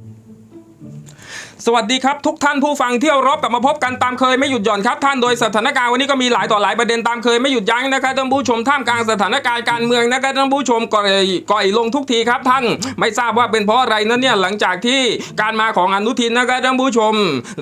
Thank you. สวัสดีครับทุกท่านผู้ฟังเที่ยวรบกลับมาพบกันตามเคยไม่หยุดหย่อนครับท่านโดยสถานการณ์วันนี้ก็มีหลายต่อหลายประเด็นตามเคยไม่หยุดยั้งนะครับท่านผู้ชมท่ามกลางสถานการณ์การเมืองนะครับท่านผู้ชมก่อยก่อยลงทุกทีครับท่านไม่ทราบว่าเป็นเพราะอะไรนั้นเนี่ยหลังจากที่การมาของอนุทินนะครับท่านผู้ชม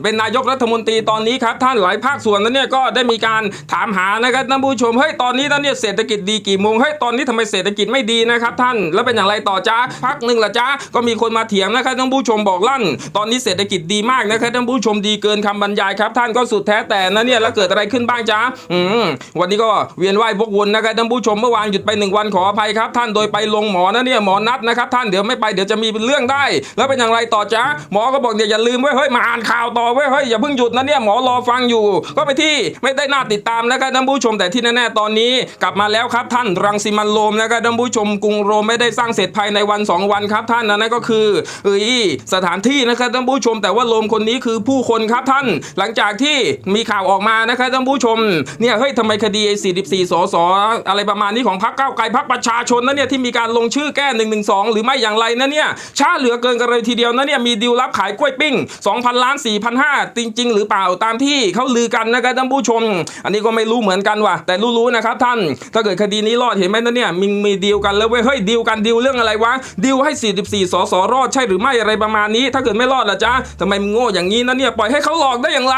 เป็นนายกรัฐมนตรีตอนนี้ครับท่านหลายภาคส่วนนั้นเนี่ยก็ได้มีการถามหานะครับท่านผู้ชมเฮ้ยตอนนี้นั้นเนี่ยเศรษฐกิจดีกี่โมงเฮ้ยตอนนี้ทำไมเศรษฐกิจไม่ดีนะครับท่านแล้วเป็นอย่างไรต่อจ้าพักหนึ่งละจ้าก็มีคนมาเถียงนะครับท่านผู้ชมบอกลั่น ตอนนี้เศรษฐกิจดีมากนะครับท่านผู้ชมดีเกินคำบรรยายครับ ท่านก็สุดแท้แต่นะเนี่ยแล้วเกิดอะไรขึ้นบ้างจ้าอืมวันนี้ก็เวียนว่ายพกวนนะครับท่านผู้ชมเมื่อวานหยุดไปหนึ่งวันขออภัยครับท่านโดยไปลงหมอนะเนี่ยหมอนัดนะครับท่านเดี๋ยวไม่ไปเดี๋ยวจะมีเป็นเรื่องได้ แล้วเป็นอย่างไรต่อจ้าหมอก็บอกเดี๋ยวอย่าลืมไว้ยเฮ้ยมาอ่านข่าวต่อไว้ยเฮ้ยอย่าเพิ่งหยุดนะเนี่ยหมอรอฟังอยู่ ก็ไปที่ไม่ได้น่าติดตามนะครับท่านผู้ชมแต่ที่แน่ๆตอนนี้ กลับมาแล้วครับท่านรังสิมันโรมนะครับท่านผู้ชมกรุงโรมไม่ได้สร้างเสร็จภายในวันสองวันครับท่านนะนั่นก็คือเอ้ยสถานที่นะครับท่านผู้ชมแต่ว่าโรมคนนี้คือผู้คนครับท่าน หลังจากที่มีข่าวออกมานะครับท่านผู้ชมเนี่ยเฮ้ยทำไมคดี 44 สสอะไรประมาณนี้ของพรรคก้าวไกลพรรคประชาชนนะเนี่ยที่มีการลงชื่อแก้1นึหรือไม่อย่างไรนะเนี่ยช้าเหลือเกินกันเลยทีเดียวนะเนี่ยมีดีลรับขายกล้วยปิ้ง 2,000 ล้าน 4,500จริง ๆ หรือเปล่าตามที่เขาลือกันนะครับท่านผู้ชม อันนี้ก็ไม่รู้เหมือนกันว่ะแต่รู้ๆนะครับท่าน ถ้าเกิดคดีนี้รอดเห็นไหมนะเนี่ยมีมีดีลกันแล้วเว้ยเฮ้ยดีลกันดีลเรื่องอะไรวะดีลให้ 44 สสรอดใช่หรือไม่อะไรประมาณนี้ ถ้าเกิดไม่รอดล่ะจ๊ะทไมมึงโง่อย่างนี้นะเนี่ยปล่อยให้เขาหลอกได้อย่างไร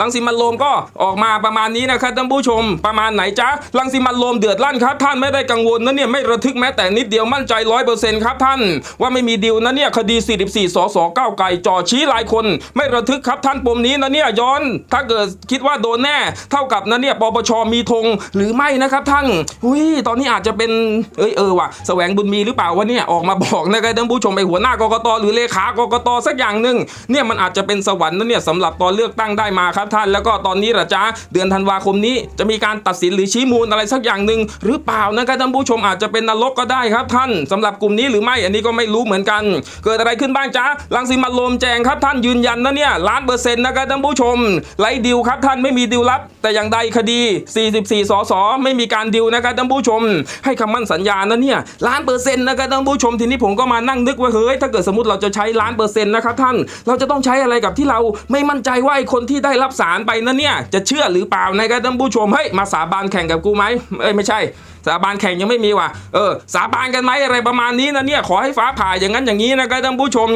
ลังสิมันโรมก็ออกมาประมาณนี้นะครับท่านผู้ชม ประมาณไหนจ๊ะลังสิมันโรมเดือดลั่นครับ ท่านไม่ได้กังวลนะเนี่ยไม่ระทึกแม้แต่นิดเดียวมั่นใจร้อยเปอร์เซ็นต์ครับท่าน ว่าไม่มีดีลนะเนี่ยคดี 44สสก้าวไกลจ่อชี้หลายคน ไม่ระทึกครับท่านปมนี้นะเนี่ยย้อน ถ้าเกิดคิดว่าโดนแน่ เท่ากับนะเนี่ยปปชมีธงหรือไม่นะครับท่านอุ้ยตอนนี้อาจจะเป็นเอ้ยเออว่ะแสวงบุญมีหรือเปล่าวะเนี่ยออกมาบอกนะครับท่านผู้ชมไปหัวหน้ากกตหรือเลขากกตสักอย่างหนึ่งเนี่ยมันอาจจะเป็นสวรรค์นะเนี่ยสำหรับตอนเลือกตั้งได้มาครับท่าน แล้วก็ตอนนี้ละจ้าเดือนธันวาคมนี้จะมีการตัดสินหรือชี้มูลอะไรสักอย่างหนึ่งหรือเปล่านะครับท่านผู้ชมอาจจะเป็นนรกก็ได้ครับท่านสำหรับกลุ่มนี้หรือไม่อันนี้ก็ไม่รู้เหมือนกัน เกิดอะไรขึ้นบ้างจ้าลังสิมันโรมแจงครับท่านยืนยันนะเนี่ยล้านเปอร์เซ็นต์นะครับท่านผู้ชมไรดิวครับท่านไม่มีดิวลับ แต่อย่างใดคดี 44 สสไม่มีการดิวนะครับท่านผู้ชม ให้คำมั่นสัญญานะเนี่ยล้านเปอร์เซ็นต์นะครับท่านผู้ชมทีนี้ผมก็มานั่งนึกว่าเฮ้ยถ้าเกิดสมมติเราจะใช้ล้านเปอร์เซ็นต์นะครับท่านเราจะต้องใช้อะไรกับที่เราไม่มั่นใจว่าไอ้คนที่ได้รับสารไปนั่นเนี่ยจะเชื่อหรือเปล่านะครับท่านผู้ชมเฮ้ยมาสาบานแข่งกับกูไหมเอ้ยไม่ใช่สาบานแข่งยังไม่มีว่ะเออสาบานกันไหมอะไรประมาณนี้นะเนี่ยขอให้ฟ้าผ่าอย่างนั้นอย่างนี้นะครับท่านผู้ชม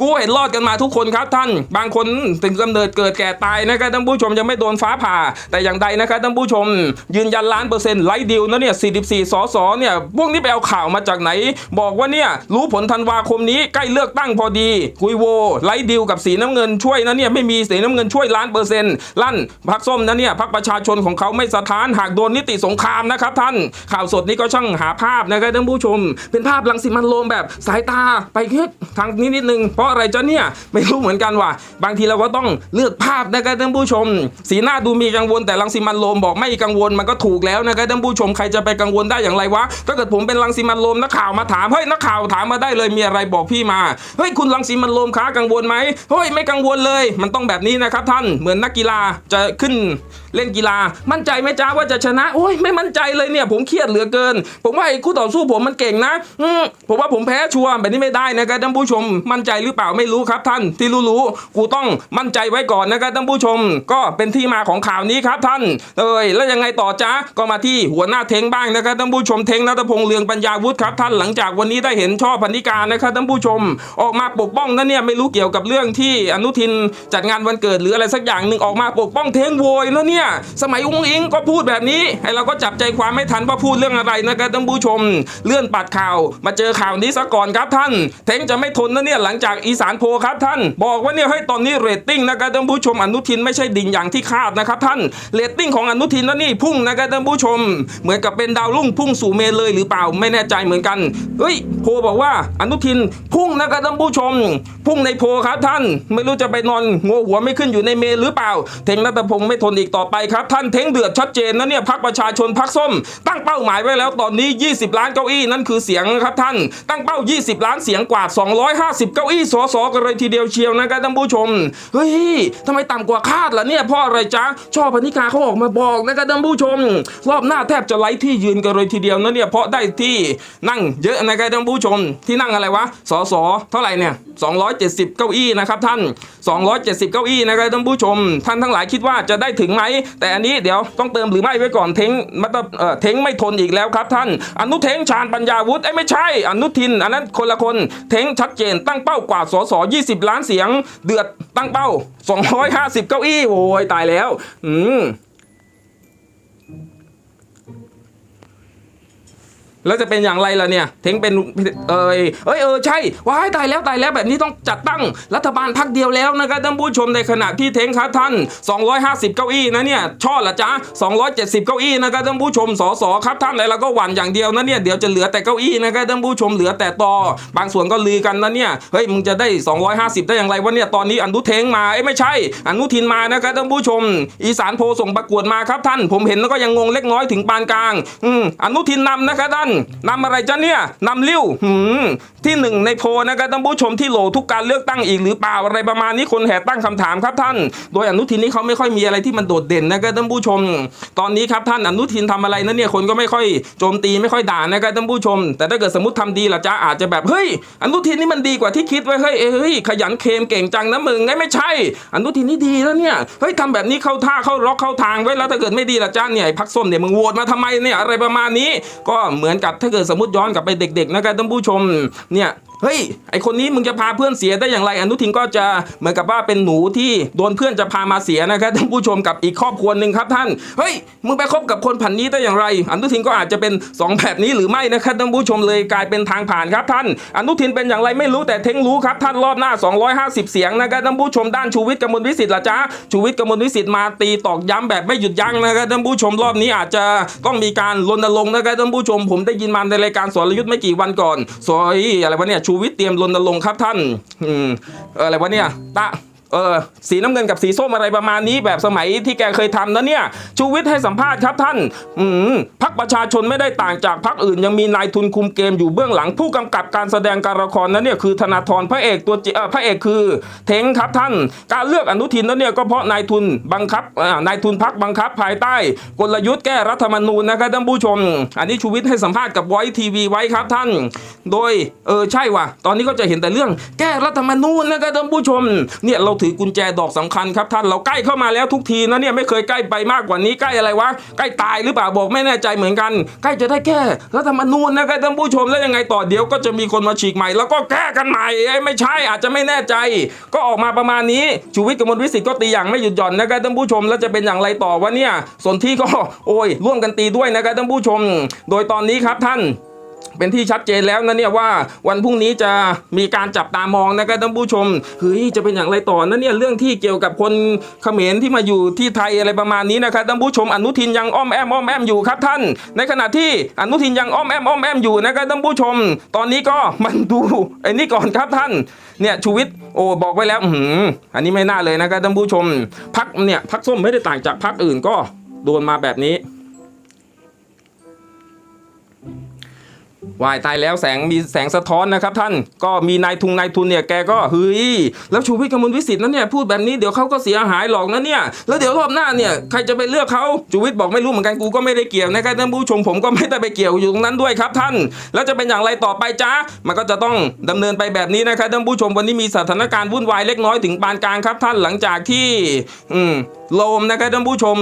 กูเห็นรอดกันมาทุกคนครับท่าน บางคนถึงกำเนิดเกิดแก่ตายนะครับท่านผู้ชมยังไม่โดนฟ้าผ่า แต่อย่างใดนะครับท่านผู้ชม ยืนยันล้านเปอร์เซ็นต์ไร้ดิวนะเนี่ย44สสเนี่ยพวกนี้ไปเอาข่าวมาจากไหน บอกว่าเนี่ยรู้ผลธันวาคมนี้ใกล้เลือกตั้งพอดีคุยโวไร้ดิวกับสีน้ำเงินช่วยนะเนี่ยไม่มีสีน้ำเงินช่วยล้านเปอร์เซ็นต์ลั่นพักส้มนะเนี่ยพักประชาชนของเขาไม่สะท้านหากโดนนิติสงครามนะครับท่านข่าวสดนี้ก็ช่างหาภาพนะครับท่านผู้ชม เป็นภาพลังสิมันโรมแบบสายตาไปแค่ทางนี้นิดนึง เพราะอะไรจ๊ะเนี่ยไม่รู้เหมือนกันว่ะบางทีเราก็ต้องเลือกภาพนะครับท่านผู้ชม สีหน้าดูมีกังวลแต่ลังสิมันโรมบอกไม่กังวลมันก็ถูกแล้วนะครับท่านผู้ชมใครจะไปกังวลได้อย่างไรวะถ้าเกิดผมเป็นลังสิมันโรมนักข่าวมาถามเฮ้ยนักข่าวถามมาได้เลยมีอะไรบอกพี่มาเฮ้ยคุณลังสิมันโรมค้ากังวลไหมเฮ้ยไม่กังวลเลย มันต้องแบบนี้นะครับท่านเหมือนนักกีฬาจะขึ้น เล่นกีฬา มั่นใจไหมจ้าว่าจะชนะโอ้ยไม่มั่นใจเลยเนี่ย ผมเครียดเหลือเกิน ผมว่าไอ้คู่ต่อสู้ผมมันเก่งนะอืมผมว่าผมแพ้ชัวร์แบบนี้ไม่ได้นะครับท่านผู้ชม มั่นใจหรือเปล่าไม่รู้ครับท่านที่รู้ๆกูต้องมั่นใจไว้ก่อนนะครับท่านผู้ชม ก็เป็นที่มาของข่าวนี้ครับท่านเอ้ยแล้วยังไงต่อจ้าก็มาที่หัวหน้าเทงบ้างนะครับท่านผู้ชมเทงนัทพงษ์เลืองปัญญาวุฒิครับท่านหลังจากวันนี้ได้เห็นช่อพันธิการนะครับท่านผู้ชม ออกมาปกป้องนั่นเนี่ยไม่รู้เกี่ยวกับเรื่องที่อนุทินจัดงานวันเกิดหรืออะไรสักอย่างหนึ่งออกมาปกป้องเทงโวยนะเนี่ยสมัยอุ้งอิงก็พูดแบบนี้ไอเราก็จับใจความไม่ทันว่าพูดเรื่องอะไรนะครับท่านผู้ชม เลื่อนปัดข่าว มาเจอข่าวนี้ซะก่อนครับท่านเทงจะไม่ทนนะเนี่ยหลังจากอีสานโพครับท่าน บอกว่าเนี่ยให้ตอนนี้เรตติ้งนะครับท่านผู้ชมอนุทินไม่ใช่ดิ่งอย่างที่คาดนะครับท่านเรตติ้งของอนุทินนะนี่พุ่งนะครับท่านผู้ชม เหมือนกับเป็นดาวรุ่งพุ่งสู่เมเลยหรือเปล่าไม่แน่ใจเหมือนกันเฮ้ยโพบอกว่าอนุทินพุ่งนะครับท่านผู้ชม พุ่งในโพครับท่าน ไม่รู้จะไปนอนงัวหัวไม่ขึ้นอยู่ในเมหรือเปล่าเทงนัทพงศ์ไม่ทนอีกต่อไปครับท่านเทงเดือดชัดเจนนะเนี่ยพักประชาชนพักส้ม ตั้งเป้าหมายไว้แล้วตอนนี้ 20 ล้านเก้าอี้นั่นคือเสียงครับท่าน ตั้งเป้า 20 ล้านเสียงกว่า 250 เก้าอี้สสกันเลยทีเดียวเชียวนะครับท่านผู้ชมเฮ้ยทำไมต่ำกว่าคาดล่ะเนี่ยพราะอะไรจ๊ะช่อพนิกาเขาออกมาบอกนะครับท่านผู้ชม รอบหน้าแทบจะไร้ที่ยืนกันเลยทีเดียวนะเนี่ยเพราะได้ที่นั่งเยอะนะครับท่านผู้ชม ที่นั่งอะไรวะสสเท่าไหร่เนี่ย270 เก้าอี้นะครับท่าน 270 เก้าอี้นะครับท่านผู้ชม ท่านทั้งหลายคิดว่าจะได้ถึงไหมแต่อันนี้เดี๋ยวต้องเติมหรือไม่ไว้ก่อนเทงมัตเอ่อเทงไม่ทนอีกแล้วครับท่าน อนุเทงชาญปัญญาวุฒิไอ้ไม่ใช่ อนุทิน อันนั้นคนละคนเทงชัดเจนตั้งเป้ากว่าสส20 ล้านเสียง เดือดตั้งเป้า 250 เก้าอี้โอ้ยตายแล้ว อืม แล้วจะเป็นอย่างไรล่ะเนี่ยเทงเป็นเอยเอ้ยเออใช่ว้ายตายแล้วตายแล้วแบบนี้ต้องจัดตั้งรัฐบาลพักเดียวแล้วนะครับท่านผู้ชมในขณะที่เทงครับท่าน 250 เก้าอี้นะเนี่ยช่อละจ้า270 เก้าอี้นะครับท่านผู้ชมสสครับท่านแล้วเราก็หวั่นอย่างเดียวนะเนี่ยเดี๋ยวจะเหลือแต่เก้าอี้นะครับท่านผู้ชมเหลือแต่ตอบางส่วนก็ลือกันนะเนี่ยเฮ้ยมึงจะได้ 250 ได้อย่างไรวะเนี่ยตอนนี้อนุเทงมาเอ้ไม่ใช่ อนุทินมานะครับท่านผู้ชม อีสานโพส่งประกวดมาครับท่าน ผมเห็นแล้วก็ยังงงเล็กน้อยถึงปานกลางอืมอนุทินนำนะครับท่านนำอะไรจ้ะเนี่ยนำลิ้วหืมที่หนึ่งในโพนะครับท่านผู้ชมที่โหลทุกการเลือกตั้งอีกหรือเปล่าอะไรประมาณนี้คนแห่ตั้งคำถามครับท่าน โดยอนุทินนี่เขาไม่ค่อยมีอะไรที่มันโดดเด่นนะครับท่านผู้ชม ตอนนี้ครับท่านอนุทินทำอะไรนั้นเนี่ยคนก็ไม่ค่อยโจมตีไม่ค่อยด่านะครับท่านผู้ชม แต่ถ้าเกิดสมมติทำดีล่ะจ้าอาจจะแบบเฮ้ยอนุทินนี่มันดีกว่าที่คิดไว้เฮ้ยเอ้ยขยันเคมเก่งจังนะมึงไงไม่ใช่ อนุทินนี่ดีแล้วเนี่ยเฮ้ยทำแบบนี้เข้าท่าเข้าล็อกเข้าทางไว้แล้วถ้าเกิดไม่ดีล่ะจ้าเนี่ยพักส้มเนี่ยมึงโหวตมาทำไมเนี่ยอะไรประมาณนี้ก็เหมือนกับถ้าเกิดสมมติย้อนกลับไปเด็กๆนะครับท่านผู้ชมเนี่ย เฮ้ยไอคนนี้มึงจะพาเพื่อนเสียได้อย่างไร อนุทินก็จะเหมือนกับว่าเป็นหนูที่โดนเพื่อนจะพามาเสียนะครับท่านผู้ชมกับอีกครอบครัวหนึ่งครับท่านเฮ้ยมึงไปคบกับคนผันนี้ได้อย่างไร อนุทินก็อาจจะเป็นสองแบบนี้หรือไม่นะครับท่านผู้ชมเลยกลายเป็นทางผ่านครับท่าน อนุทินเป็นอย่างไรไม่รู้แต่เท้งรู้ครับท่านรอบหน้า 250 เสียงนะครับท่านผู้ชมด้านชูวิทย์กมลวิสิทธิ์ละจ้าชูวิทย์กมลวิสิทธิ์มาตีตอกย้ำแบบไม่หยุดยั้งนะครับท่านผู้ชมรอบนี้อาจจะต้องมีการรณรงค์นะครับท่านผู้ชม ผมได้ยินมาในรายการสรยุทธ์ไม่กี่วันก่อนสอยอะไรวะเนี่ยชวิทย์เตรียมรณรงค์ครับท่าน อืมอะไรวะเนี่ยตะ เออสีน้ำเงินกับสีส้มอะไรประมาณนี้แบบสมัยที่แกเคยทำนะเนี่ยชูวิทย์ให้สัมภาษณ์ครับท่าน อืมพักประชาชนไม่ได้ต่างจากพักอื่น ยังมีนายทุนคุมเกมอยู่เบื้องหลังผู้กำกับการแสดงการละครนั้นเนี่ยคือธนาธรพระเอกตัวเออพระเอกคือ เทงครับท่าน การเลือกอนุทินนั้นเนี่ยก็เพราะนายทุนบังคับนายทุนพักบังคับภายใต้ กลยุทธ์แก้รัฐธรรมนูญนะครับท่านผู้ชม อันนี้ชูวิทย์ให้สัมภาษณ์กับไวทีวีไว้ครับท่าน โดยเออใช่ว่ะตอนนี้ก็จะเห็นแต่เรื่องแก้รัฐธรรมนูญนะครับท่านผู้ชมเนี่ยเราถือกุญแจดอกสำคัญครับท่านเราใกล้เข้ามาแล้วทุกทีนะเนี่ยไม่เคยใกล้ไปมากกว่านี้ใกล้อะไรวะใกล้ตายหรือเปล่าบอกไม่แน่ใจเหมือนกัน ใกล้จะได้แก้รัฐธรรมนูญนะครับท่านผู้ชมแล้วยังไงต่อเดี๋ยวก็จะมีคนมาฉีกใหม่ แล้วก็แก้กันใหม่ไม่ใช่อาจจะไม่แน่ใจ ก็ออกมาประมาณนี้ชูวิทย์กมลวิสิทธิ์ก็ตีอย่างไม่หยุดหย่อนนะครับท่านผู้ชมแล้วจะเป็นอย่างไรต่อวะเนี่ยส่วนที่ก็โอ้ยร่วมกันตีด้วยนะครับท่านผู้ชม โดยตอนนี้ครับท่าน เป็นที่ชัดเจนแล้วนะเนี่ยว่าวันพรุ่งนี้จะมีการจับตามองนะครับท่านผู้ชมเฮ้ยจะเป็นอย่างไรต่อนะเนี่ยเรื่องที่เกี่ยวกับคนเขมรที่มาอยู่ที่ไทยอะไรประมาณนี้นะครับท่านผู้ชมอนุทินยังอ้อมแอมอ้อมแอมอยู่ครับท่าน ในขณะที่อนุทินยังอ้อมแอมอ้อมแอมอยู่นะครับท่านผู้ชม ตอนนี้ก็มันดูไอ้นี่ก่อนครับท่านเนี่ยชูวิทย์โอ้บอกไว้แล้วอือันนี้ไม่น่าเลยนะครับท่านผู้ชมพักเนี่ยพักส้มไม่ได้ต่างจากพักอื่นก็โดนมาแบบนี้ วายตายแล้วแสงมีแสงสะท้อนนะครับท่านก็มีนายทุนนายทุนเนี่ยแกก็เฮ้ยแล้วชูวิทย์กมลวิสิทธิ์นั้นเนี่ยพูดแบบนี้เดี๋ยวเขาก็เสียหายหรอกนะเนี่ยแล้วเดี๋ยวรอบหน้าเนี่ยใครจะไปเลือกเขาชูวิทย์บอกไม่รู้เหมือนกันกูก็ไม่ได้เกี่ยวนะครับท่านผู้ชมผมก็ไม่ได้ไปเกี่ยวอยู่ตรงนั้นด้วยครับท่าน แล้วจะเป็นอย่างไรต่อไปจ้ามันก็จะต้องดำเนินไปแบบนี้นะครับท่านผู้ชมวันนี้มีสถานการณ์วุ่นวายเล็กน้อยถึงปานกลางครับท่านหลังจากที่อืมโลมนะครับท่านผู้ชม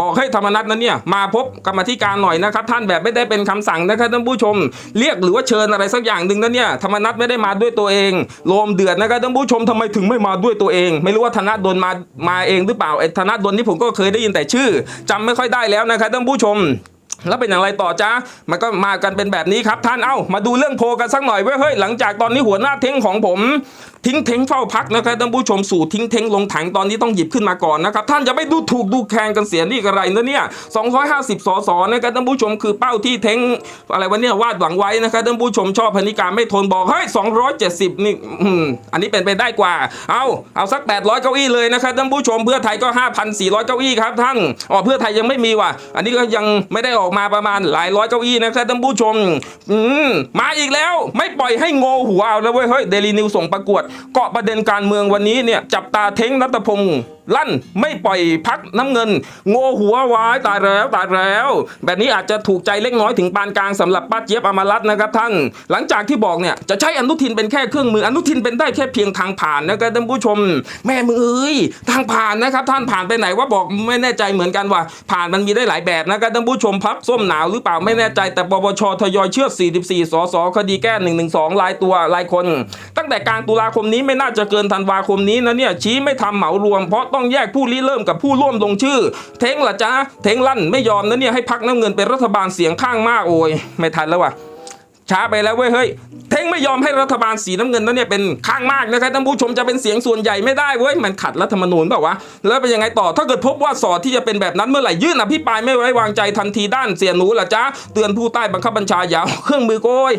บอกให้ธรรมนัตนั้นเนี่ยมาพบกรรมธิการหน่อยนะครับ ท่านแบบไม่ได้เป็นคำสั่งนะครับท่านผู้ชม เรียกหรือว่าเชิญอะไรสักอย่างหนึ่งนั้นเนี่ยธรรมนัตไม่ได้มาด้วยตัวเองโลมเดือดนะครับท่านผู้ชมทำไมถึงไม่มาด้วยตัวเอง ไม่รู้ว่าธนดลมามาเองหรือเปล่าไอ้ธนดลนี่ผมก็เคยได้ยินแต่ชื่อจำไม่ค่อยได้แล้วนะครับท่านผู้ชมแล้วเป็นอย่างไรต่อจ้ามันก็มากันเป็นแบบนี้ครับท่าน เอ้า มาดูเรื่องโพกันสักหน่อยเว้ย เฮ้ย หลังจากตอนนี้หัวหน้าเท้งของผมทิ้งเทงเฝ้าพักนะครับท่านผู้ชมสู่ทิ้งเทงลงถังตอนนี้ต้องหยิบขึ้นมาก่อนนะครับท่านจะไม่ดูถูกดูแคลนกันเสียนี่อะไรนะเนี่ย250สสนะครับท่านผู้ชมคือเป้าที่เทงอะไรวะเนี่ยวาดหวังไว้นะครับท่านผู้ชมชอบพนิการไม่ทนบอกเฮ้ย270นี่อืมอันนี้เป็นไปได้กว่า เอาเอาสัก 800 เก้าอี้เลยนะครับท่านผู้ชมเพื่อไทยก็ 5,400 เก้าอี้ครับท่านอ๋อเพื่อไทยยังไม่มีว่ะ อันนี้ก็ยังไม่ได้ออกมาประมาณหลายร้อยเก้าอี้นะครับท่านผู้ชม อืมมาอีกแล้วไม่ปล่อยให้โงหัวเอาแล้วเว้ยเฮ้ยเดลีนิวส่งประกวดเกาะประเด็นการเมืองวันนี้เนี่ยจับตาเท้งรัตพงศ์ลั่นไม่ปล่อยพักน้ำเงิน โงหัวไว้ตายแล้วตายแล้ว แบบนี้อาจจะถูกใจเล็กน้อยถึงปานกลางสำหรับป้าเจี๊ยบอมรัตน์นะครับท่าน หลังจากที่บอกเนี่ยจะใช้อนุทินเป็นแค่เครื่องมืออนุทินเป็นได้แค่เพียงทางผ่านนะครับท่านผู้ชม แม่มือเอ้ยทางผ่านนะครับท่านผ่านไปไหนว่าบอกไม่แน่ใจเหมือนกันว่า ผ่านมันมีได้หลายแบบนะครับท่านผู้ชมพักส้มหนาวหรือเปล่าไม่แน่ใจแต่ปปชทยอยเชื่อ 44 สสคดีแก้112รายตัวรายคน ตั้งแต่กลางตุลาคมมนี้ไม่น่าจะเกินธันวาคมนี้นะเนี่ยชี้ไม่ทำเหมารวม เพราะต้องแยกผู้ริเริ่มกับผู้ร่วมลงชื่อ เท้งละจ้าเท้งลั่นไม่ยอมนะเนี่ยให้พักน้ำเงินเป็นรัฐบาลเสียงข้างมากโอ้ยไม่ทันแล้วว่ะช้าไปแล้วเว้ยเฮ้ยเท้งไม่ยอมให้รัฐบาลสีน้ำเงินนั้นเนี่ยเป็นข้างมากนะครับท่านผู้ชมจะเป็นเสียงส่วนใหญ่ไม่ได้เว้ยมันขัดรัฐธรรมนูญเปล่าวะแล้วเป็นยังไงต่อถ้าเกิดพบว่าสอที่จะเป็นแบบนั้นเมื่อไหร่ยื่นอภิปรายไม่ไว้วางใจทันทีด้านเสียหนูล่ะจ้าเตือนผู้ใต้บังคับบัญชาอย่าเอาเครื่องมือโกย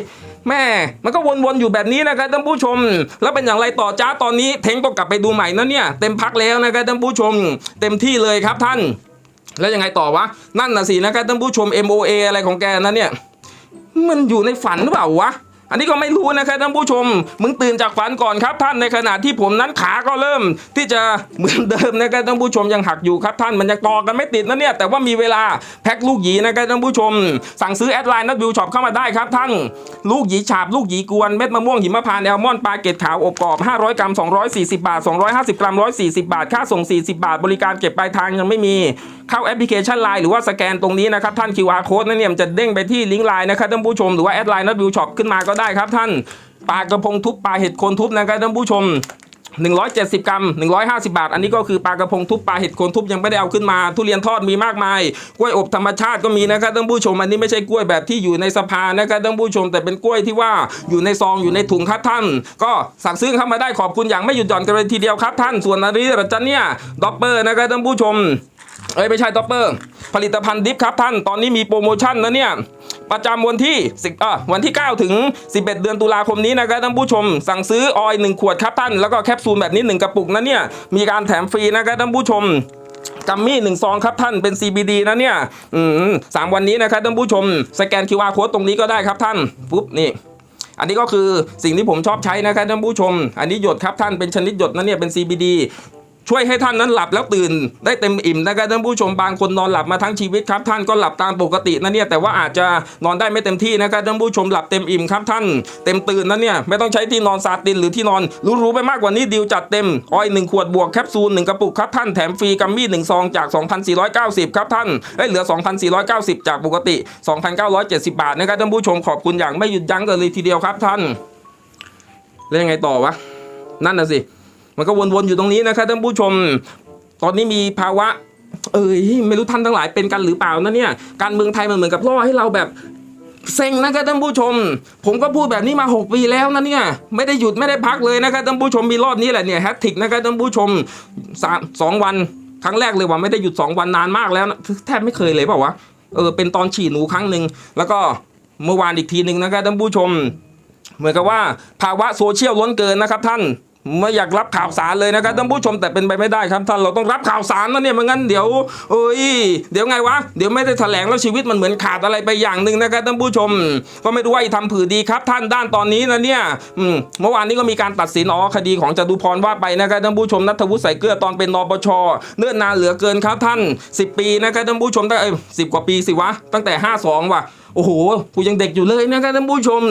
แม่มันก็วนๆอยู่แบบนี้นะครับท่านผู้ชม แล้วเป็นอย่างไรต่อจ้าตอนนี้เทงต้องกลับไปดูใหม่นะเนี่ยเต็มพักแล้วนะครับท่านผู้ชม เต็มที่เลยครับท่าน แล้วยังไงต่อวะนั่นน่ะสินะครับท่านผู้ชม MOA อะไรของแกนะเนี่ยมันอยู่ในฝันหรือเปล่าวะ อันนี้ก็ไม่รู้นะครับท่านผู้ชม มึงตื่นจากฝันก่อนครับท่านในขณะที่ผมนั้นขาก็เริ่ม ที่จะเหมือนเดิมนะครับท่านผู้ชมยังหักอยู่ครับท่านมันยังต่อกันไม่ติดนะเนี่ยแต่ว่ามีเวลาแพ็คลูกหยีนะครับท่านผู้ชม สั่งซื้อแอดไลน์นัดวิวช็อปเข้ามาได้ครับท่านลูกหยีฉาบลูกหยีกวนเม็ดมะม่วงหิมพานต์แอลมอนด์ปลาเกตขาวอบกรอบ 500 กรัม 240 บาท 250 กรัม 140 บาท ค่าส่ง 40 บาท บริการเก็บปลายทางยังไม่มี เข้าแอปพลิเคชันไลน์หรือว่าสแกนตรงนี้นะครับท่าน QR code นั่นเนี่ยมันจะเด้งไปที่ลิงก์ไลน์นะครับท่านผู้ชมหรือว่าแอดไลน์นัดวิวช็อปขึ้นมาก็ได้ครับท่านปลากระพงทุบปลาเห็ดโคนทุบนะครับท่านผู้ชม170 กรัม 150 บาท อันนี้ก็คือปลากระพงทุบปลาเห็ดโคนทุบยังไม่ได้เอาขึ้นมา ทุเรียนทอดมีมากมาย กล้วยอบธรรมชาติก็มีนะครับท่านผู้ชม อันนี้ไม่ใช่กล้วยแบบที่อยู่ในสภานะครับท่านผู้ชม แต่เป็นกล้วยที่ว่าอยู่ในซองอยู่ในถุงครับท่าน ก็สั่งซื้อเข้ามาได้ขอบคุณอย่างไม่หยุดหย่อนกันเลยทีเดียวครับท่าน ส่วนนนี้ระจันเนี่ยด็อปเปอร์นะครับท่านผู้ชม เอ้ยไม่ใช่ด็อปเปอร์ ผลิตภัณฑ์ดิฟครับท่าน ตอนนี้มีโปรโมชั่นนะเนี่ย ประจำวันที่10อะวันที่ 9 ถึง 11 เดือนตุลาคมนี้นะครับท่านผู้ชม สั่งซื้อออยล์1ขวดครับท่าน แล้วก็แคปซูลแบบนี้ 1 กระปุกนะเนี่ย มีการแถมฟรีนะครับท่านผู้ชมกัมมี่หนึ่งซองครับท่านเป็น CBD นะเนี่ยสามวันนี้นะครับท่านผู้ชม สแกน QR code ตรงนี้ก็ได้ครับท่านปุ๊บนี่อันนี้ก็คือสิ่งที่ผมชอบใช้นะครับท่านผู้ชม อันนี้หยดครับท่านเป็นชนิดหยดนะเนี่ยเป็น CBD ช่วยให้ท่านนั้นหลับแล้วตื่นได้เต็มอิ่มนะครับท่านผู้ชมบางคนนอนหลับมาทั้งชีวิตครับท่านก็หลับตามปกตินะเนี่ยแต่ว่าอาจจะนอนได้ไม่เต็มที่นะครับท่านผู้ชมหลับเต็มอิ่มครับท่านเต็มตื่นนะเนี่ยไม่ต้องใช้ที่นอนซาตินหรือที่นอนรู้ๆไปมากกว่านี้ดีลจัดเต็มออยหนึ่งขวดบวกแคปซูลหนึ่งกระปุกครับท่านแถมฟรีกัมมี่หนึ่งซองจาก 2,490 ครับท่านเอ้เหลือ 2,490 จากปกติ 2,970 บาทนะครับท่านผู้ชมขอบคุณอย่างไม่หยุดยั้งกันเลยทีเดียวครับท่านแล้วยังไงต่อวะนั่นน่ะสิ มันก็วนๆอยู่ตรงนี้นะครับท่านผู้ชม ตอนนี้มีภาวะ เอ้ยไม่รู้ท่านทั้งหลายเป็นกันหรือเปล่านะเนี่ยการเมืองไทยมันเหมือนกับล่อให้เราแบบเซ็งนะครับท่านผู้ชม ผมก็พูดแบบนี้มา 6 ปีแล้วนะเนี่ยไม่ได้หยุดไม่ได้พักเลยนะครับท่านผู้ชมมีรอบนี้แหละเนี่ยแฮตติกนะครับท่านผู้ชมสามสองวันครั้งแรกเลยว่าไม่ได้หยุด 2 วันนานมากแล้วนะแทบไม่เคยเลยเปล่าวะเออเป็นตอนฉี่หนูครั้งหนึ่งแล้วก็เมื่อวานอีกทีหนึ่งนะครับท่านผู้ชม เหมือนกับว่าภาวะโซเชียลล้นเกินนะครับท่าน ไม่อยากรับข่าวสารเลยนะครับท่านผู้ชมแต่เป็นไปไม่ได้ครับท่านเราต้องรับข่าวสารนะเนี่ยไม่งั้นเดี๋ยวเอ้ยเดี๋ยวไงวะเดี๋ยวไม่ได้แถลงแล้วชีวิตมันเหมือนขาดอะไรไปอย่างหนึ่งนะครับท่านผู้ชม ก็ไม่รู้ว่าทำผือดีครับท่านด้านตอนนี้นะเนี่ยเมื่อวานนี้ก็มีการตัดสินอ๋อคดีของจตุพรว่าไปนะครับท่านผู้ชมนัทวุฒิใส่เกลือตอนเป็นนปชเนื่อนนานเหลือเกินครับท่าน 10 ปีนะครับท่านผู้ชมตั้งเอ้ยสิกว่าปีสิวะตั้งแต่ 52ว่ะโอ้โหกูยังเด็กอยู่เลยนะครับท่านผู้ชม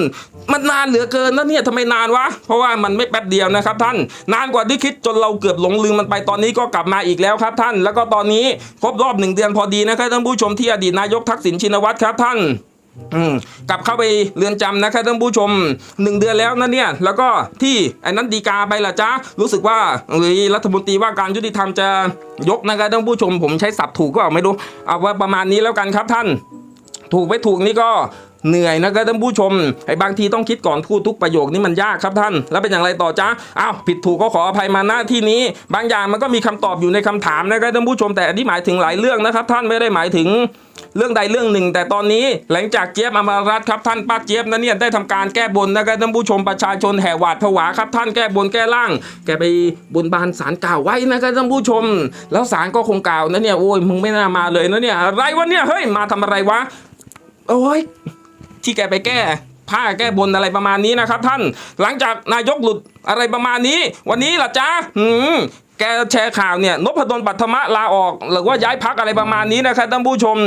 มันนานเหลือเกินนะเนี่ยทำไมนานวะ เพราะว่ามันไม่แป๊บเดียวนะครับท่าน นานกว่าที่คิดจนเราเกือบหลงลืมมันไปตอนนี้ก็กลับมาอีกแล้วครับท่าน แล้วก็ตอนนี้ครบรอบหนึ่งเดือนพอดีนะครับท่านผู้ชมที่อดีตนายกทักษิณชินวัตรครับท่านกลับเข้าไปเรือนจำนะครับท่านผู้ชมหนึ่งเดือนแล้วนะเนี่ยแล้วก็ที่ไอ้นั้นดีกาไปละจ้ารู้สึกว่าเอ้ยรัฐมนตรีว่าการยุติธรรมจะยกนะครับท่านผู้ชม ผมใช้ศัพท์ถูกก็ไม่รู้เอาไว้ประมาณนี้แล้วกันครับท่าน ถูกไม่ถูกนี่ก็เหนื่อยนะครับท่านผู้ชมไอ้บางทีต้องคิดก่อนพูดทุกประโยคนี้มันยากครับท่าน แล้วเป็นอย่างไรต่อจ๊ะอ้าวผิดถูกก็ขออภัยมาณที่นี้ บางอย่างมันก็มีคำตอบอยู่ในคำถามนะครับท่านผู้ชมแต่อันนี้หมายถึงหลายเรื่องนะครับ ท่านไม่ได้หมายถึงเรื่องใดเรื่องหนึ่ง แต่ตอนนี้หลังจากเจี๊ยบอมรรัตครับท่านป้าเจี๊ยบนั้นเนี่ยได้ทำการแก้บนนะครับท่านผู้ชมประชาชนแห่หวาดผวาครับท่านแก้บนแก้ล่าง แกไปบนบานสารกล่าวไว้นะครับท่านผู้ชม แล้วสารก็คงกล่าวนะเนี่ยโอ้ยมึงไม่น่ามาเลยนะเนี่ยอะไรวะเนี่ยเฮ้ยมาทำอะไรวะ โอ้ยที่แกไปแก้ผ้าแก้บนอะไรประมาณนี้นะครับ ท่านหลังจากนายกหลุดอะไรประมาณนี้ วันนี้ล่ะจ๊ะหืมแกแชร์ข่าวเนี่ยนพดลปัทมะลาออก หรือว่าย้ายพักอะไรประมาณนี้นะครับท่านผู้ชม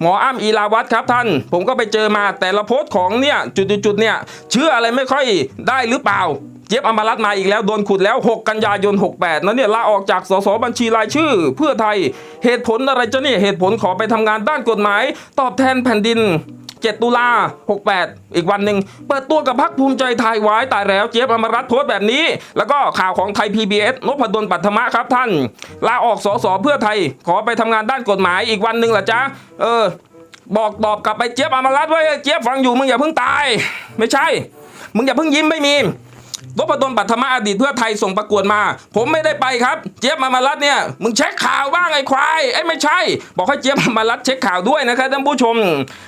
หมออ้ำอีลาวัตครับท่าน ผมก็ไปเจอมาแต่ละโพสต์ของเนี่ยจุดๆๆเนี่ยเชื่ออะไรไม่ค่อยได้หรือเปล่า เจี๊ยบอมรัตน์มาอีกแล้วโดนขุดแล้ว 6 กันยายน 68 นั้นเนี่ยลาออกจากสสบัญชีรายชื่อ เพื่อไทยเหตุผลอะไรจะเนี่ยเหตุผลขอไปทำงานด้านกฎหมาย ตอบแทนแผ่นดิน 7 ตุลา 68 อีกวันหนึ่งเปิดตัวกับพักภูมิใจไทยไว้ตายแล้วเจี๊ยบอมรัตน์โพสต์แบบนี้ แล้วก็ข่าวของไทย PBS นพดลปัทมะครับท่าน ลาออกสสเพื่อไทย ขอไปทำงานด้านกฎหมายอีกวันหนึ่งเหรอจ๊ะเออบอกตอบกลับไปเจี๊ยบอมรัตน์ไว้เจี๊ยบฟังอยู่มึงอย่าเพิ่งตาย ไม่ใช่ มึงอย่าเพิ่งยิ้มไม่มี นพดลปัทมาอดีตเพื่อไทยส่งประกวดมา ผมไม่ได้ไปครับ เจี๊ยบมามารัตเนี่ยมึงเช็คข่าวบ้างไอ้ควายไอ้ไม่ใช่ บอกให้เจี๊ยบมามารัตเช็คข่าวด้วยนะครับท่านผู้ชม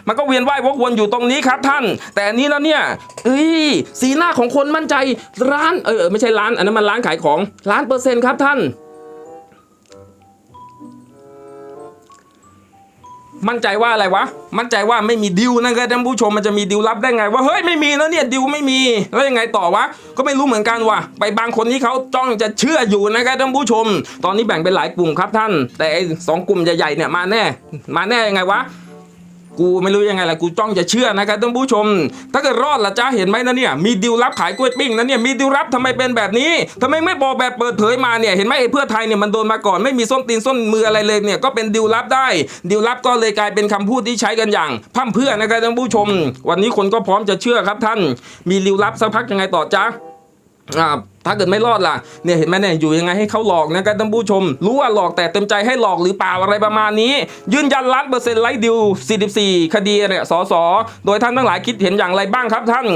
มันก็เวียนว่ายวกวนอยู่ตรงนี้ครับท่าน แต่อันนี้แล้วเนี่ยเอ้ยสีหน้าของคนมั่นใจร้านเออเออไม่ใช่ร้านอันนั้นมันร้านขายของร้านเปอร์เซ็นต์ครับท่าน มั่นใจว่าอะไรวะ มั่นใจว่าไม่มีดิวนะครับท่านผู้ชมมันจะมีดิวลับได้ไงว่าเฮ้ยไม่มีแล้วเนี่ยดิวไม่มี แล้วยังไงต่อวะ ก็ไม่รู้เหมือนกันว่ะ ไปบางคนที่เขาจ้องจะเชื่ออยู่นะครับท่านผู้ชม ตอนนี้แบ่งเป็นหลายกลุ่มครับท่าน แต่ไอ้สองกลุ่มใหญ่ๆเนี่ยมาแน่ มาแน่ยังไงวะ กูไม่รู้ยังไงล่ะกูจ้องจะเชื่อนะครับท่านผู้ชม ถ้าเกิดรอดล่ะจ้าเห็นไหมนะเนี่ยมีดิวลับขายกล้วยปิ้งนะเนี่ยมีดิวลับทำไมเป็นแบบนี้ทำไมไม่บอกแบบเปิดเผยมาเนี่ยเห็นไหมไอ้เพื่อไทยเนี่ยมันโดนมาก่อนไม่มีส้นตีนส้นมืออะไรเลยเนี่ยก็เป็นดิวลับได้ดิวลับก็เลยกลายเป็นคำพูดที่ใช้กันอย่างพร่ำเพื่อนะครับท่านผู้ชม วันนี้คนก็พร้อมจะเชื่อครับท่าน มีดิวลับสักพักยังไงต่อจ้า ถ้าเกิดไม่รอดล่ะเนี่ยเห็นไหมเนี่ยอยู่ยังไงให้เขาหลอกนะครับท่านผู้ชม รู้ว่าหลอกแต่เต็มใจให้หลอกหรือเปล่าอะไรประมาณนี้ ยืนยันล้านเปอร์เซ็นต์ไลฟ์ดิว 44 คดีเนี่ยสสโดยท่านทั้งหลายคิดเห็นอย่างไรบ้างครับท่าน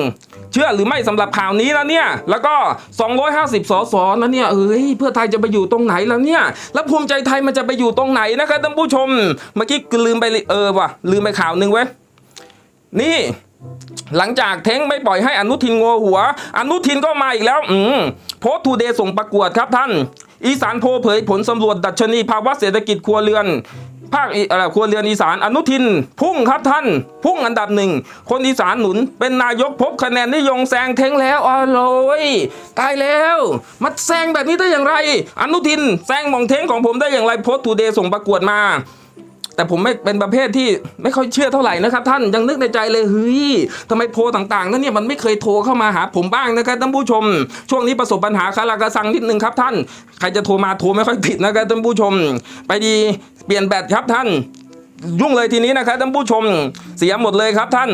เชื่อหรือไม่สำหรับข่าวนี้แล้วเนี่ย แล้วก็ 250 สสนะเนี่ยเอ้ยเพื่อไทยจะไปอยู่ตรงไหนแล้วเนี่ย แล้วภูมิใจไทยมันจะไปอยู่ตรงไหนนะครับท่านผู้ชม เมื่อกี้ลืมไปเออว่ะลืมไปข่าวหนึ่งเว้ยนี่ หลังจากเท้งไม่ปล่อยให้อนุทินงัวหัว อนุทินก็มาอีกแล้ว อืมโพสทูเดย์ส่งประกวดครับท่าน อีสานโพเผยผลสำรวจดัชนีภาวะเศรษฐกิจครัวเรือนภาคอีอะไรครัวเรือนอีสานอนุทิน พุ่งครับท่าน พุ่งอันดับหนึ่ง คนอีสานหนุน เป็นนายกพบคะแนนนิยมแซงเท้งแล้วอ๋อโอยตายแล้วมาแซงแบบนี้ได้อย่างไร อนุทินแซงมองเท้งของผมได้อย่างไรโพสทูเดย์ส่งประกวดมา แต่ผมไม่เป็นประเภทที่ไม่ค่อยเชื่อเท่าไหร่นะครับ ท่านยังนึกในใจเลยเฮ้ยทำไมโพต่างๆนั้นเนี่ยมันไม่เคยโทรเข้ามาหาผมบ้างนะครับท่านผู้ชม ช่วงนี้ประสบปัญหาคารากระซังนิดนึงครับท่านใครจะโทรมาโทรไม่ค่อยติดนะครับท่านผู้ชม ไปดีเปลี่ยนแบตครับท่าน ยุ่งเลยทีนี้นะครับท่านผู้ชม เสียหมดเลยครับท่าน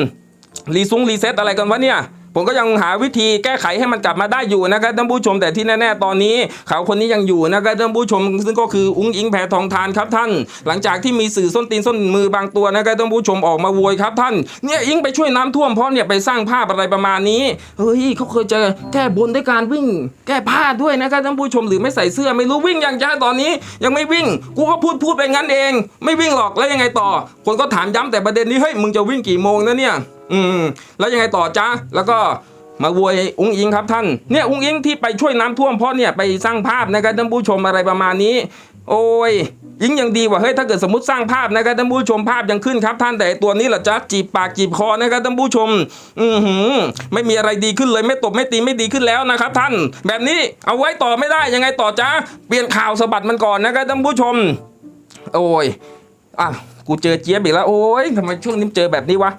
รีซุงรีเซ็ตอะไรกันวะเนี่ย ผมก็ยังหาวิธีแก้ไขให้มันกลับมาได้อยู่นะครับท่านผู้ชมแต่ที่แน่ๆตอนนี้เขาคนนี้ยังอยู่นะครับท่านผู้ชมซึ่งก็คืออุ้งอิงแพทองทานครับท่าน หลังจากที่มีสื่อส้นตีนส้นมือบางตัวนะครับท่านผู้ชมออกมาโวยครับท่านเนี่ยอิงไปช่วยน้ำท่วมเพราะเนี่ยไปสร้างภาพอะไรประมาณนี้เฮ้ยเขาเคยจอแก้บนด้วยการวิ่ง แก้ผ้าด้วยนะครับท่านผู้ชมหรือไม่ใส่เสื้อไม่รู้วิ่งอย่างจ้าตอนนี้ ยังไม่วิ่ง กูก็พูดพูดไปงั้นเอง ไม่วิ่งหรอกแล้วยังไงต่อ คนก็ถามย้ำแต่ประเด็นนี้เฮ้ยมึงจะวิ่งกี่โมงนะเนี่ย อืมแล้วยังไงต่อจ้าแล้วก็มาวยอุ้งอิงครับท่านเนี่ยอุ้งอิงที่ไปช่วยน้ำท่วมเพราะเนี่ยไปสร้างภาพนะครับท่านผู้ชมอะไรประมาณนี้ โอ้ยยิ่งยังดีว่าเฮ้ยถ้าเกิดสมมติสร้างภาพนะครับท่านผู้ชมภาพยังขึ้นครับท่านแต่ตัวนี้แหละจ้าจีบปากจีบคอนะครับท่านผู้ชม อือหือ ไม่มีอะไรดีขึ้นเลยไม่ตบไม่ตีไม่ดีขึ้นแล้วนะครับท่าน แบบนี้เอาไว้ต่อไม่ได้ยังไงต่อจ้าเปลี่ยนข่าวสะบัดมันก่อนนะครับท่านผู้ชม โอ้ยอะกูเจอเจี๊ยบอีกแล้วโอ้ยทำไมช่วงนี้เจอแบบนี้วะ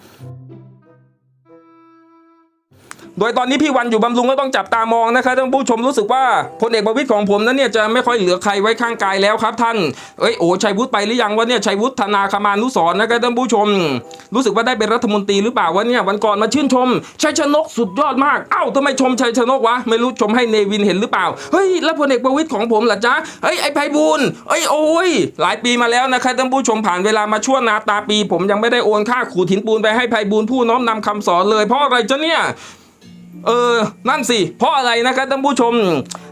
โดยตอนนี้พี่วันอยู่บำรุงก็ต้องจับตามองนะครับท่านผู้ชมรู้สึกว่าพลเอกประวิตยของผมนั้นเนี่ยจะไม่ค่อยเหลือใครไว้ข้างกายแล้วครับท่านเอ้ยโอ้ชัยวุฒิไปหรือยังวะเนี่ยชัยวุฒิธนาคมานุสรนะครับท่านผู้ชม รู้สึกว่าได้เป็นรัฐมนตรีหรือเปล่าวะเนี่ยวันก่อนมาชื่นชมชัยชนกสุดยอดมากเอ้าทำไมชมชัยชนกวะไม่รู้ชมให้เนวินเห็นหรือเปล่าเฮ้ยแล้วพลเอกประวิตยของผมล่ะจ๊ะเฮ้ยไอ้ไพบูลเอ้ยโอ้ยหลายปีมาแล้วนะครับท่านผู้ชมผ่านเวลามาชั่วนาตาปี ผมยังไม่ได้โอนค่าขูดหินปูนไปให้ไพบูลผู้น้อมนำคำสอนเลยเพราะอะไรจ๊ะเนี่ย เออ นั่นสิ เพราะอะไรนะครับท่านผู้ชม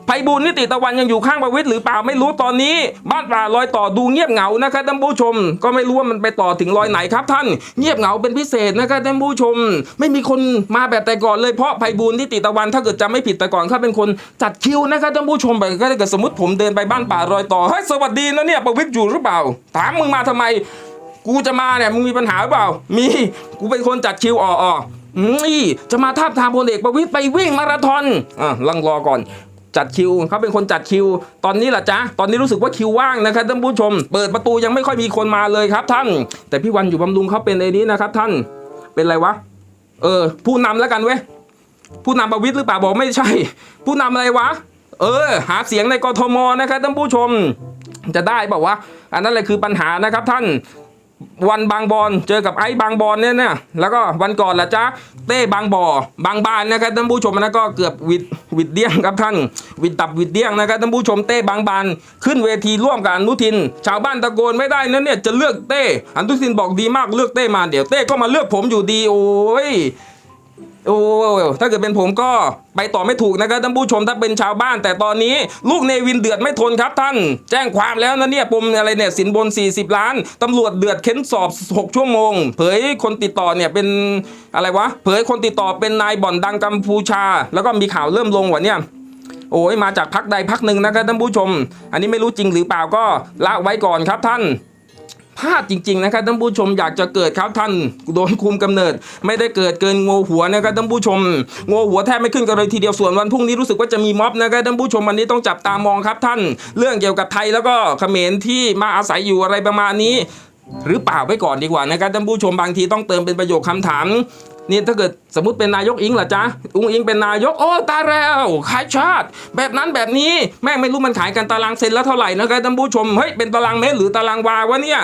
ไพบูลนิติตะวันยังอยู่ข้างประวิตรหรือเปล่าไม่รู้ตอนนี้ บ้านป่าลอยต่อดูเงียบเหงานะครับท่านผู้ชม ก็ไม่รู้ว่ามันไปต่อถึงรอยไหนครับท่าน เงียบเหงาเป็นพิเศษนะครับท่านผู้ชม ไม่มีคนมาแบบแต่ก่อนเลยเพราะไพบูลนิติตะวันถ้าเกิดจำไม่ผิดแต่ก่อนเขาเป็นคนจัดคิวนะครับท่านผู้ชมแบบก็ถ้าเกิดสมมติผมเดินไปบ้านป่ารอยต่อเฮ้ยสวัสดีนะเนี่ยประวิตรอยู่หรือเปล่า ถามมึงมาทำไม กูจะมาเนี่ยมึงมีปัญหาหรือเปล่า มีกูเป็นคนจัดคิวอ่อ นี่จะมาทาบทามพลเอกประวิตยไปวิ่งมาราธอนอะลังรอก่อนจัดคิวเขาเป็นคนจัดคิว ตอนนี้ล่ะจ๊ะ ตอนนี้รู้สึกว่าคิวว่างนะครับท่านผู้ชม เปิดประตูยังไม่ค่อยมีคนมาเลยครับท่าน แต่พี่วันอยู่บำรุงเขาเป็นไอ้นี้นะครับท่าน เป็นอะไรวะ เออ ผู้นำแล้วกันเว้ย ผู้นำประวิตยหรือเปล่าบอกไม่ใช่ ผู้นำอะไรวะ เออ หาเสียงในกทมนะครับท่านผู้ชม จะได้บอกว่า อันนั้นเลยคือปัญหานะครับท่าน วันบางบอลเจอกับไอ้บางบอลเนี่ยนะแล้วก็วันก่อนละจ้าเต้บางบ่อบางบานนะครับท่านผู้ชมนะก็เกือบวิดวิดเดี้ยงครับท่าน วิดตับวิดเดี้ยงนะครับท่านผู้ชมเต้บางบานขึ้นเวทีร่วมกับอนุทิน ชาวบ้านตะโกนไม่ได้นะเนี่ยจะเลือกเต้อนุทินบอกดีมากเลือกเต้มาเดี๋ยวเต้ก็มาเลือกผมอยู่ดีโอ้ย โอ้ถ้าเกิดเป็นผมก็ไปต่อไม่ถูกนะครับท่านผู้ชมถ้าเป็นชาวบ้าน แต่ตอนนี้ลูกเนวินเดือดไม่ทนครับท่าน แจ้งความแล้วนะเนี่ยปมอะไรเนี่ยสินบน 40 ล้านตำรวจเดือดเค้นสอบ 6 ชั่วโมง เผยคนติดต่อเนี่ยเป็นอะไรวะ เผยคนติดต่อเป็นนายบ่อนดังกัมพูชา แล้วก็มีข่าวเริ่มลงวะเนี่ยโอ้ยมาจากพักใดพักหนึ่งนะครับท่านผู้ชม อันนี้ไม่รู้จริงหรือเปล่าก็ละไว้ก่อนครับท่าน พลาดจริง ๆ นะครับท่านผู้ชมอยากจะเกิดครับท่านโดนคุมกำเนิด ไม่ได้เกิดเกินโงหัวนะครับท่านผู้ชมโงหัวแทบไม่ขึ้นกันเลยทีเดียวส่วนวันพรุ่งนี้รู้สึกว่าจะมีม็อบนะครับท่านผู้ชมวันนี้ต้องจับตามองครับท่าน เรื่องเกี่ยวกับไทยแล้วก็เขมรที่มาอาศัยอยู่อะไรประมาณนี้ หรือเปล่าไปก่อนดีกว่านะครับท่านผู้ชมบางทีต้องเติมเป็นประโยคคำถาม นี่ถ้าเกิดสมมติเป็นนายกอิงล่ะจ๊ะอุ้งอิงเป็นนายกโอ้ตายแล้วขายชาติ แบบนั้นแบบนี้แม่งไม่รู้มันขายกันตารางเซนแล้วเท่าไหร่นะครับท่านผู้ชมเฮ้ยเป็นตารางเมตรหรือตารางวาวะเนี่ย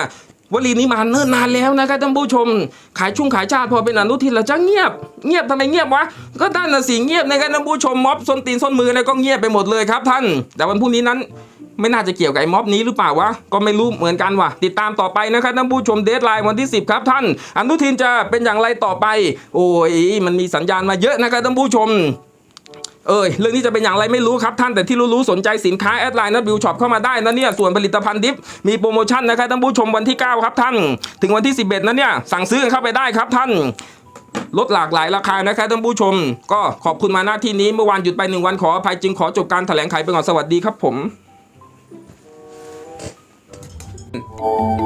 วลีนี้มาเนิ่นนานแล้วนะครับท่านผู้ชม ขายชุ่งขายชาติพอเป็นอนุทินแล้วจะเงียบ เงียบทำไมเงียบวะ ก็ท่านน่ะสิเงียบนะครับท่านผู้ชมม็อบส้นตีนส้นมืออะไรก็เงียบไปหมดเลยครับท่าน แต่วันพรุ่งนี้นั้น ไม่น่าจะเกี่ยวกับไอ้ม็อบนี้หรือเปล่าวะ ก็ไม่รู้เหมือนกันว่ะ ติดตามต่อไปนะครับท่านผู้ชมเดทไลน์วันที่ 10 ครับท่าน อนุทินจะเป็นอย่างไรต่อไป โอ้ย มันมีสัญญาณมาเยอะนะครับท่านผู้ชมเอ้ยเรื่องนี้จะเป็นอย่างไรไม่รู้ครับท่านแต่ที่รู้ๆสนใจสินค้าแอดไลน์นัดบิวช็อปเข้ามาได้นะเนี่ยส่วนผลิตภัณฑ์ดิฟมีโปรโมชั่นนะครับท่านผู้ชมวันที่ 9 ครับท่าน ถึงวันที่ 11นั้นเนี่ยสั่งซื้อกันเข้าไปได้ครับท่านลดหลากหลายราคานะครับท่านผู้ชม ก็ขอบคุณมาหน้าที่นี้เมื่อวานหยุดไปหนึ่งวันขออภัยจึงขอจบการแถลงไขไปก่อนสวัสดีครับผม 嗯。